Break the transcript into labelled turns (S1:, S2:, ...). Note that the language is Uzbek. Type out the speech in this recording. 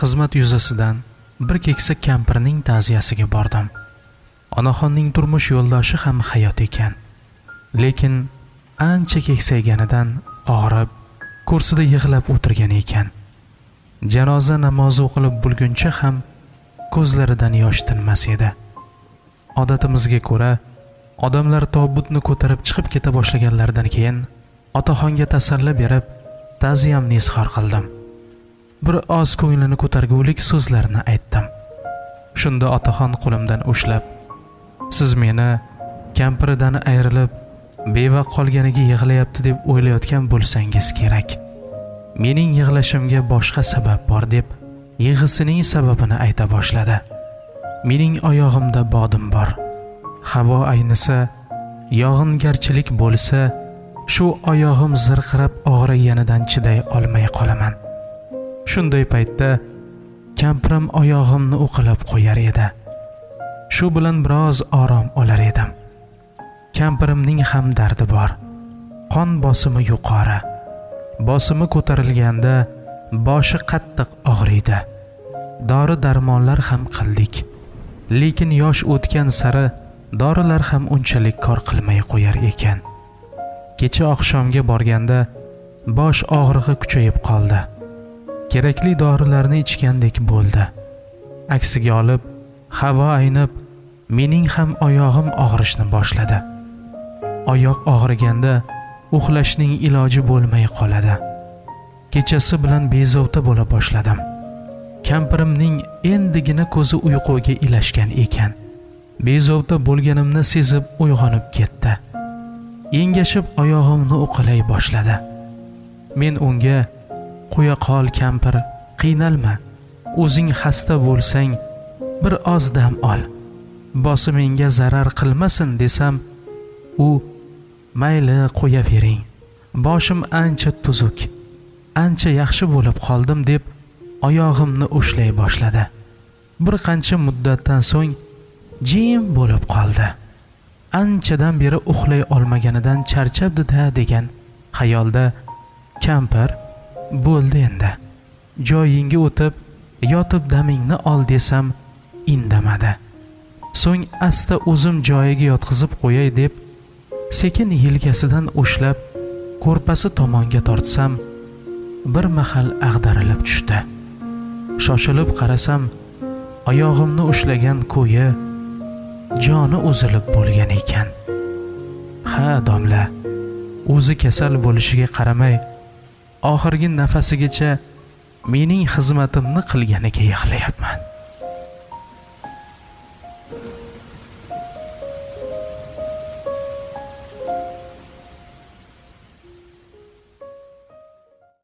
S1: xizmat yuzasidan bir keksa kampirning ta'ziyasiga bordim. Onaxonning turmush yo'ldoshi ham hayot ekan. Lekin ancha keksayganidan og'rib kursida yig'lab o'tirgan ekan. Janoza namozi o'qilib bo'lguncha ham ko'zlaridan yosh tinmas edi. Odatimizga ko'ra odamlar tobutni ko'tarib chiqib keta boshlaganlaridan keyin otaxonga tasalli berib ta'ziyamni izhor qildim. Bir oz ko'nglini ko'targulik so'zlarni aytdim. Shunda otaxon qo'limdan ushlab siz meni kampiridan ayrilib beva qolganiga yig'layapti deb o'ylayotgan bo'lsangiz kerak. Mening yig'lashimga boshqa sabab bor deb yig'isining sababini ayta boshladi. Mening oyog'imda bodim bor. Havo aynisa yog'ingarchilik bo'lsa shu oyog'im zirqirab og'riganidan chiday olmay qolaman. Shunday paytda kampirim oyog'imni uqalab qo'yar edi. Shu bilan biroz orom olar edim. Kampirimning ham dardi bor. Qon bosimi yuqori. Bosimi ko'tarilganda boshi qattiq og'riydi. Dori darmonlar ham qildik. Lekin yosh o'tgan sari dorilar ham unchalik kor qilmay qo'yar ekan. Kecha oqshomga borganda bosh og'rig'i kuchayib qoldi. Kerakli dorilarni ichgandek bo'ldi. Aksiga olib havo aynib mening ham oyog'im og'rishni boshladi. Oyoq og'riganda uxlashning iloji bo'lmay qoladi. Kechasi bilan bezovta bo'la boshladim. Kampirimning endigina ko'zi uyquga ilashgan ekan. Bezovta bo'lganimni sezib uyg'onib ketdi. Engashib oyog'imni uqalay boshladi. Men unga qo'ya qol kampir qiynalma. O'zing xasta bo'lsang bir oz dam ol. Bosimingga zarar qilmasin desam u mayli qo'yavering boshim ancha tuzuk ancha yaxshi bo'lib qoldim deb oyog'imni ushlay boshladi. Bir qancha muddatdan so'ng jim bo'lib qoldi. Anchadan beri uxlay olmaganidan charchabdi-da degan xayolda kampir bo'ldi endi. Joyingga o'tib yotib damingni ol desam indamadi. So'ng asta o'zim joyiga yotqizib qo'yay deb sekin yelkasidan ushlab ko'rpasi tomonga tortsam bir mahal ag'darilib tushdi. Shoshilib qarasam oyog'imni ushlagan ko'yi joni uzilib bo'lgan ekan. Ha domla o'zi kasal bo'lishiga qaramay oxirgi nafasigacha mening xizmatimni qilganiga yig'layapman.